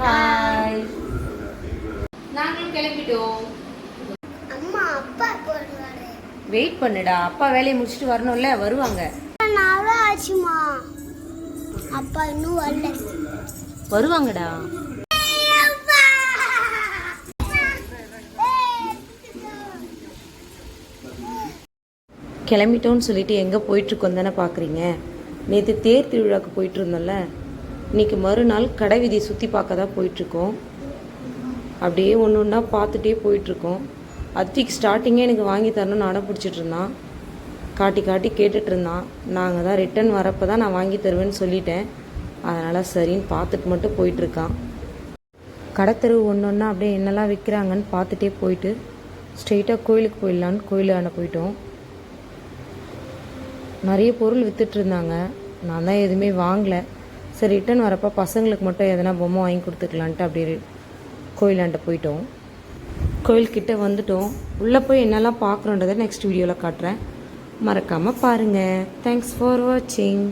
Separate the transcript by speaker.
Speaker 1: Hi நாங்களும் கிளம்பிட்டோம்.
Speaker 2: அம்மா அப்பா
Speaker 1: வெயிட் பண்ணுடா. அப்பா வேலையை முடிச்சுட்டு வரணும்ல வருவாங்க.
Speaker 2: ஆச்சுமா? அப்பா இன்னும் வரல.
Speaker 1: வருவாங்கடா. கிளம்பிட்டோன்னு சொல்லிட்டு எங்கே போயிட்டுருக்கோம் தானே பார்க்குறீங்க நேற்று தேர் திருவிழாக்கு போயிட்டு இருந்தோம்ல? இன்னைக்கு மறுநாள் கடை வீதியை சுற்றி பார்க்க தான் போயிட்டுருக்கோம். அப்படியே ஒன்று ஒன்றா பார்த்துட்டே போயிட்டுருக்கோம். அத்திக்கு ஸ்டார்டிங்கே எனக்கு வாங்கி தரணும்னு அடம் பிடிச்சிட்டு இருந்தான். காட்டி காட்டி கேட்டுட்டு இருந்தான். நாங்கள் தான் ரிட்டன் வரப்போ தான் நான் வாங்கி தருவேன்னு சொல்லிட்டேன். அதனால் சரின்னு பார்த்துட்டு மட்டும் போயிட்டுருக்கான். கடத்தெரு ஒன்று ஒன்றா அப்படியே என்னெல்லாம் விற்கிறாங்கன்னு பார்த்துட்டே போயிட்டு ஸ்ட்ரெயிட்டாக கோயிலுக்கு போயிடலான்னு கோயிலாண்ட போயிட்டோம். நிறைய பொருள் விற்றுட்டு இருந்தாங்க. நான் தான் எதுவுமே வாங்கலை. சரி ரிட்டன் வரப்போ பசங்களுக்கு மட்டும் எதனா பொம்மை வாங்கி கொடுத்துக்கலான்ட்டு அப்படி கோயிலாண்ட போயிட்டோம். கோயில்கிட்ட வந்துட்டோம். உள்ளே போய் என்னெல்லாம் பார்க்குறோன்றதை நெக்ஸ்ட் வீடியோவில் காட்டுறேன். மறக்காமல் பாருங்கள் தேங்க்ஸ் ஃபார் வாட்சிங்